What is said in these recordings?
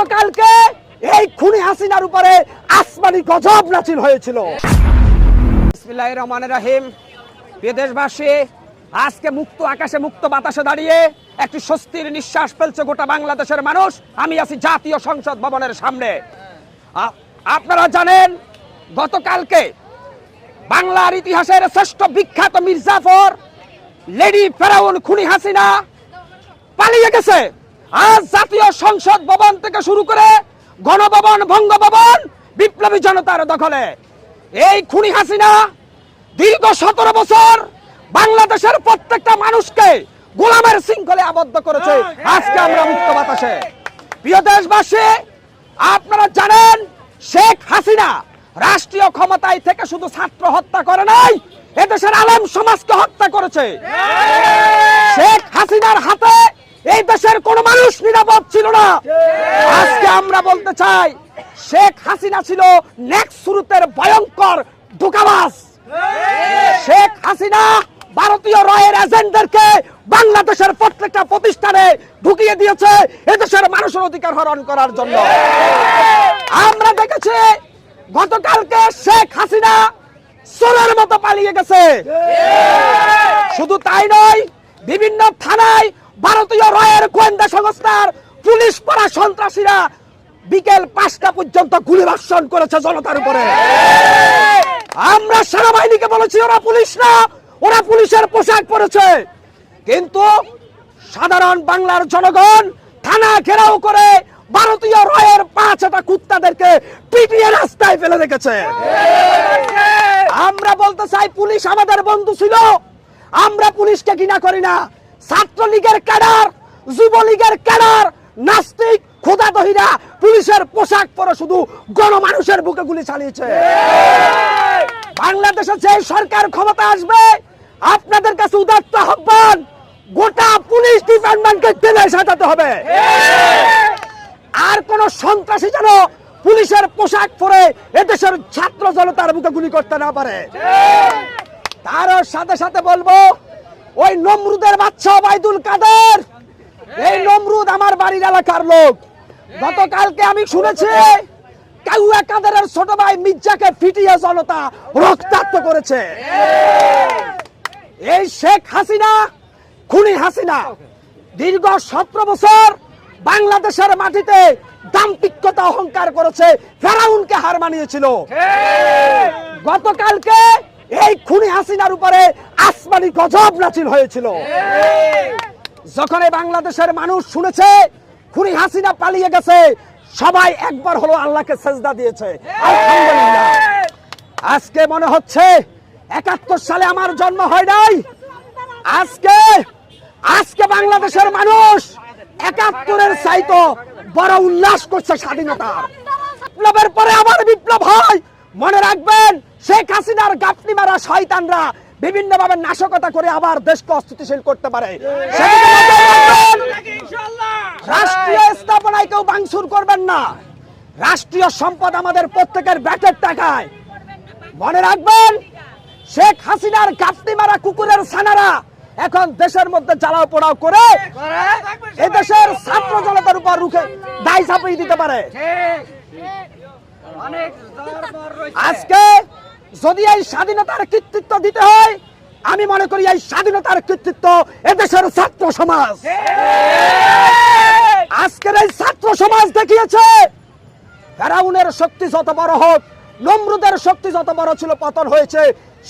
গতকালকে এই খুনি হাসিনার উপরে আসমানি গজব নাচিল হয়েছিল। বিসমিল্লাহ রহমান রাহিম। প্রিয় দেশবাসী আজকে মুক্ত আকাশে মুক্ত বাতাসে দাঁড়িয়ে একটি স্বস্তির নিঃশ্বাস ফেলছে গোটা বাংলাদেশের মানুষ। আমি আছি জাতীয় সংসদ ভবনের সামনে। আপনারা জানেন, গতকালকে বাংলার ইতিহাসের শ্রেষ্ঠ বিখ্যাত মির্জাফর, লেডি ফেরাউন খুনি হাসিনা পালিয়ে গেছে। আজ জাতীয় সংসদ ভবন থেকে শুরু করে গণভবন বঙ্গভবন বিপ্লবী জনতার দখলে। এই খুনি হাসিনা দীর্ঘ সতেরো বছর বাংলাদেশের প্রত্যেকটা মানুষকে গোলামের শৃঙ্খলে আবদ্ধ করেছে। আজকে আমরা মুক্ত বাতাসে। প্রিয় দেশবাসী আপনারা জানেন শেখ হাসিনা রাষ্ট্রীয় ক্ষমতায় থেকে শুধু ছাত্র হত্যা করে নাই এদেশের আলেম সমাজকে হত্যা করেছে। শেখ হাসিনার হাতে এই দেশের কোন মানুষ নিরাপদ ছিল না আজকে আমরা বলতে চাই, শেখ হাসিনা ছিল নেক্সট শুরুতের ভয়ঙ্কর ধোকাবাজ শেখ হাসিনা ভারতীয় রয়ের এজেন্টদেরকে বাংলাদেশের প্রত্যেকটা প্রতিষ্ঠানে ঢুকিয়ে দিয়েছে এদেশের মানুষের অধিকার হরণ করার জন্য। আমরা দেখেছি গতকালকে শেখ হাসিনা সোনার মতো পালিয়ে গেছে। শুধু তাই নয়, বিভিন্ন থানায় ভারতীয় রয়ের গোয়েন্দা সংস্থার পুলিশ পাড়া সন্ত্রাসীরা বিকেল পাঁচটা পর্যন্ত গুলি বর্ষণ করেছে জনতার উপরে। আমরা সেনাবাহিনীকে বলেছি, ওরা পুলিশ না, ওরা পুলিশের পোশাক পরেছে। কিন্তু সাধারণ বাংলার জনগণ থানা ঘেরাও করে ভারতীয় রয়ের পাঁচটা কুত্তাদেরকে পিটিয়ে রাস্তায় ফেলে রেখেছে। আমরা বলতে চাই, পুলিশ আমাদের বন্ধু ছিল। আমরা পুলিশকে ঘৃণা করি না। ছাত্রলীগের ক্যাডার, যুবলীগের ক্যাডার নাস্তিক খোদা দহিরা, পুলিশের পোশাক পরে শুধু, গণমানুষের বুকে গুলি চালিয়েছে। বাংলাদেশে যে সরকার ক্ষমতা আসবে, আপনাদের কাছে উদাত্ত আহ্বান, গোটা পুলিশ ডিপার্টমেন্টকে টেনে সাজাতে হবে। আর কোন সন্ত্রাসী যেন পুলিশের পোশাক পরে এদেশের ছাত্র জনতার বুকে গুলি করতে না পারে। তার সাথে সাথে বলব, ওই নমরুদের বাচ্চা বাইদুল কাদের এই নমরুদ আমার বাড়ির এলাকার লোক। গতকালকে আমি শুনেছি কাউয়া কাদেরের ছোট ভাই মির্জাকে ফিটিয়ে জনতা রক্তাক্ত করেছে। এই। শেখ হাসিনা খুনি হাসিনা দীর্ঘ সতেরো বছর বাংলাদেশের মাটিতে দাম্পিকতা অহংকার করেছে ফেরাউনকে হার মানিয়েছিল। গতকালকে এই খুনি হাসিনার উপরে আসমানি গজব নাচিল হয়েছিল। যখন এই বাংলাদেশের মানুষ শুনেছে, খুনি হাসিনা পালিয়ে গেছে, সবাই একবার হলো আল্লাহকে সেজদা দিয়েছে। আজকে মনে হচ্ছে একাত্তর সালে আমার জন্ম হয় নাই। আজকে আজকে বাংলাদেশের মানুষ একাত্তরের চাইতো বড় উল্লাস করছে স্বাধীনতা। বিপ্লবের পরে আবার বিপ্লব হয়। মনে রাখবেন, শেখ হাসিনার গাপনি মারা শয়তানরা বিভিন্ন ভাবে নাশকতা করে আবার দেশকে অস্থিতিশীল করতে পারে। রাষ্ট্রীয় স্থাপনায় কেউ ভাঙচুর করবেন না। রাষ্ট্রীয় সম্পদ আমাদের প্রত্যেকের ব্যাটের টাকায়। মনে রাখবেন শেখ হাসিনার গাপটি মারা কুকুরের ছানারা এখন দেশের মধ্যে জ্বালাও পোড়াও করে এ দেশের ছাত্র জনতার উপর রুখে দায় চাপিয়ে দিতে পারে। আজকে যদি এই স্বাধীনতার কৃতিত্ব দিতে হয়, আমি মনে করি এই স্বাধীনতার কৃতিত্ব এদেশের ছাত্র সমাজ। আজকের এই ছাত্র সমাজ দেখিয়েছে, ফেরাউনের শক্তি যত বড় হোক, নমরুদের শক্তি যত বড় ছিল পতন হয়েছে,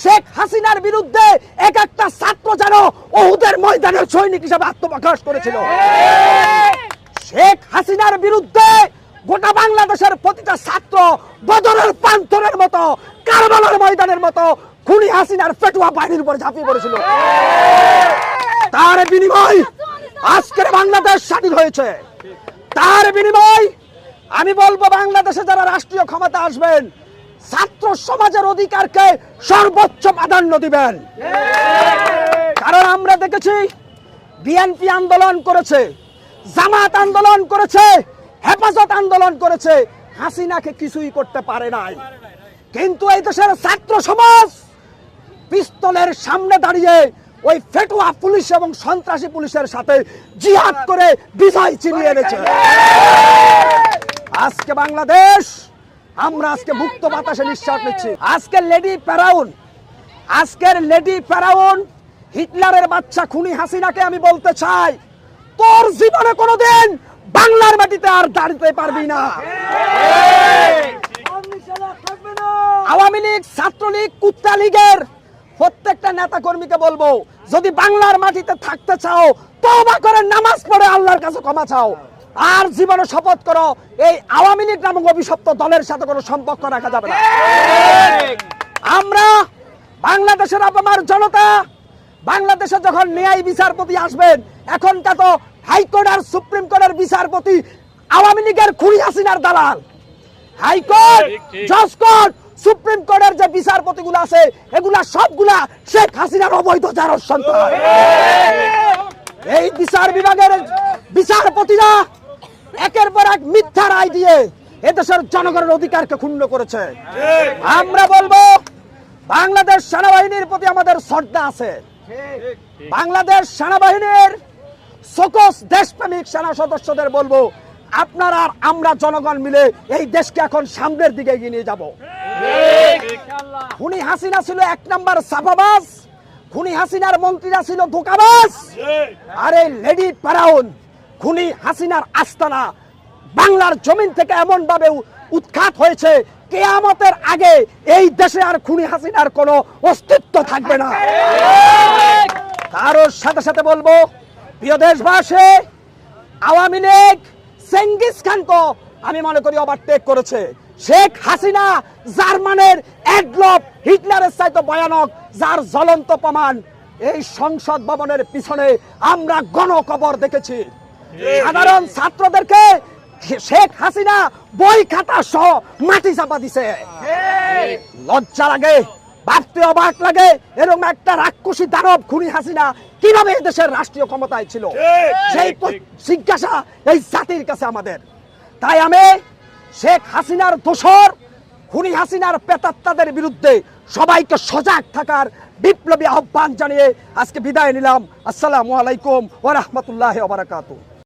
শেখ হাসিনার বিরুদ্ধে এক একটা ছাত্র যেন ওহুদের ময়দানের সৈনিক হিসাবে আত্মপ্রকাশ করেছিল। শেখ হাসিনার বিরুদ্ধে গোটা বাংলাদেশের প্রতিটা ছাত্র বদরের পান্থরের মতো, কারবালার ময়দানের মতো, খুনি হাসিনার পেটুয়া বাহিনীর উপর ঝাঁপিয়ে পড়েছিল। তার বিনিময় আজকের বাংলাদেশ স্বাধীন হয়েছে। তার বিনিময় আমি বলব বাংলাদেশে যারা রাষ্ট্রীয় ক্ষমতা আসবেন, ছাত্র সমাজের অধিকারকে সর্বোচ্চ প্রাধান্য দিবেন। কারণ আমরা দেখেছি, বিএনপি আন্দোলন করেছে, জামাত আন্দোলন করেছে হেফাজত আন্দোলন করেছে, হাসিনাকে কিছুই করতে পারে নাই। কিন্তু এই দেশের ছাত্র সমাজ পিস্তলের সামনে দাঁড়িয়ে ওই ফেটুয়া পুলিশ এবং সন্ত্রাসী পুলিশের সাথে জিহাদ করে বিজয় চিনিয়ে এনেছে। আজকে বাংলাদেশ, আমরা আজকে মুক্ত বাতাসে নিঃশ্বাস নিচ্ছি। আজকে লেডি প্যারাউন আজকের লেডি প্যারাউন হিটলারের বাচ্চা খুনি হাসিনাকে আমি বলতে চাই, তোর জীবনে কোনোদিন বাংলার মাটিতে আর দাঁড়িতে পারবি না। আওয়ামী লীগ, ছাত্রলীগ, কুত্তা লীগের প্রত্যেকটা নেতা কর্মীকে বলব, যদি বাংলার মাটিতে থাকতে চাও, তওবা করে নামাজ পড়ে আল্লাহর কাছে ক্ষমা চাও। আর জীবনে শপথ করো, এই আওয়ামী লীগ নামক অভিশপ্ত দলের সাথে কোনো সম্পর্ক রাখা যাবে না। আমরা বাংলাদেশের আপনার জনতা, বাংলাদেশে যখন ন্যায় বিচারপতি আসবেন এখনটা তো হাইকোর্ট আর সুপ্রিম কোর্টের বিচারপতি আওয়ামী লীগের হাসিনার দালাল। হাইকোর্ট জজ কোর্ট সুপ্রিম কোর্টের যে বিচারপতিগুলো আছে এগুলা সবগুলা শেখ হাসিনার অবৈধ সন্তান। এই বিচার বিভাগের বিচারপতিরা একের পর এক মিথ্যা রায় দিয়ে এদেশের জনগণের অধিকারকে ক্ষুণ্ণ করেছে। আমরা বলব বাংলাদেশ সেনাবাহিনীর প্রতি আমাদের শ্রদ্ধা আছে। বাংলাদেশ সেনাবাহিনীর সকস দেশপ্রেমিক সেনা সদস্যদের বলব আপনারা আর আমরা জনগণ মিলে এই দেশকে এখন সামনের দিকে এগিয়ে নিয়ে যাব। খুনি হাসিনা ছিল এক নাম্বার সাফাবাজ খুনি হাসিনার মন্ত্রীরা ছিল ধোকাবাজ আর এই লেডি ফেরাউন খুনি হাসিনার আস্তানা বাংলার জমিন থেকে এমন ভাবে উৎখাত হয়েছে কেয়ামতের আগে এই দেশে আর খুনি হাসিনার কোনো অস্তিত্ব থাকবে না। তারও সাথে সাথে বলব প্রিয় দেশবাসী আওয়ামী লীগ চেঙ্গিস খান তো আমি মনে করি ওভারটেক করেছে। শেখ হাসিনা জার্মানের অ্যাডলফ হিটলারের চাইতে ভয়ানক যার জ্বলন্ত প্রমাণ এই সংসদ ভবনের পিছনে আমরা গণকবর দেখেছি। সাধারণ ছাত্রদেরকে শেখ হাসিনা বই খাতা সহ মাটি চাপা দিছে। লজ্জা লাগে ভাবতে অবাক লাগে এরকম একটা রাক্ষসী দানব খুনি হাসিনা কীভাবে দেশের রাষ্ট্রীয় ক্ষমতায় ছিল? সেই জিজ্ঞাসা এই জাতির কাছে আমাদের। তাই আমি শেখ হাসিনার দোসর খুনি হাসিনার পেতাত্তাদের বিরুদ্ধে সবাইকে সজাগ থাকার বিপ্লবী আহ্বান জানিয়ে আজকে বিদায় নিলাম। আসসালামু আলাইকুম ওয়া রাহমাতুল্লাহি ওয়া বারাকাতুহু।